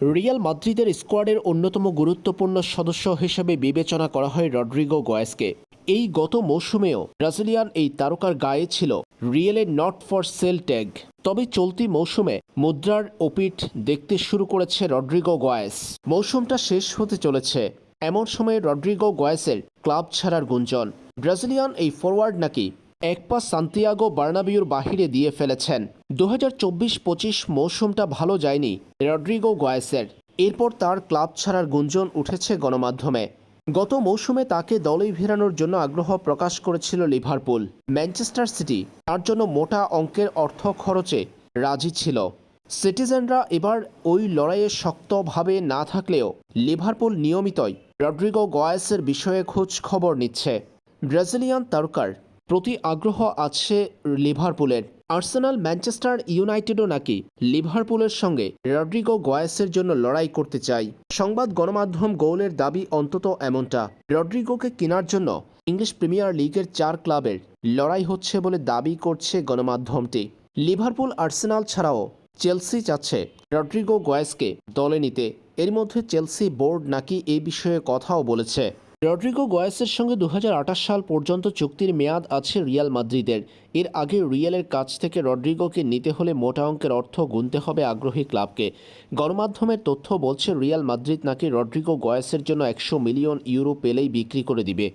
Real মাদ্রিদের স্কোয়াডের অন্যতম গুরুত্বপূর্ণ সদস্য হিসেবে বিবেচনা করা হয় রড্রিগো গোয়েসকে। এই গত মৌসুমেও ব্রাজিলিয়ান এই তারকার গায়ে ছিল রিয়েলের নট ফর সেল ট্যাগ। তবে চলতি মৌসুমে মুদ্রার ওপিট দেখতে শুরু করেছে রড্রিগো গোয়েস। মৌসুমটা শেষ হতে চলেছে। এমন সময়ে রড্রিগো গোয়েসের ক্লাব ছাড়ার গুঞ্জন। ব্রাজিলিয়ান এই ফরওয়ার্ড নাকি এক পা সান্তিয়াগো বার্নাবিউর বাহিরে দিয়ে ফেলেছেন। দু হাজার চব্বিশ পঁচিশ মৌসুমটা ভালো যায়নি রড্রিগো গোয়েসের এরপর তার ক্লাব ছাড়ার গুঞ্জন উঠেছে গণমাধ্যমে। গত মৌসুমে তাকে দলে ফেরানোর জন্য আগ্রহ প্রকাশ করেছিল লিভারপুল। ম্যানচেস্টার সিটি তার জন্য মোটা অঙ্কের অর্থ খরচে রাজি ছিল। সিটিজেনরা এবার ওই লড়াইয়ে শক্তভাবে না থাকলেও লিভারপুল নিয়মিতই রড্রিগো গোয়েসের বিষয়ে খোঁজ খবর নিচ্ছে। ব্রাজিলিয়ান তারকার প্রতি আগ্রহ আছে লিভারপুলের। আর্সেনাল, ম্যানচেস্টার ইউনাইটেডও নাকি লিভারপুলের সঙ্গে রড্রিগো গোয়েসের জন্য লড়াই করতে চাই সংবাদ গণমাধ্যম গোলের দাবি অন্তত এমনটা। রড্রিগোকে কেনার জন্য ইংলিশ প্রিমিয়ার লিগের চার ক্লাবের লড়াই হচ্ছে বলে দাবি করছে গণমাধ্যমটি। লিভারপুল, আর্সেনাল ছাড়াও চেলসি চাচ্ছে রড্রিগো গোয়েসকে দলে নিতে। এর মধ্যে চেলসি বোর্ড নাকি এই বিষয়ে কথাও বলেছে। রড্রিগো গয়েসের সঙ্গে দু হাজার আঠাশ সাল পর্যন্ত চুক্তির মেয়াদ আছে রিয়াল মাদ্রিদের। এর আগে রিয়ালের কাছ থেকে রড্রিগোকে নিতে হলে মোটা অঙ্কের অর্থ গুনতে হবে আগ্রহী ক্লাবকে। গণমাধ্যমের তথ্য বলছে, রিয়াল মাদ্রিদ নাকি রড্রিগো গয়েসের জন্য একশো মিলিয়ন ইউরো পেলেই বিক্রি করে দিবে।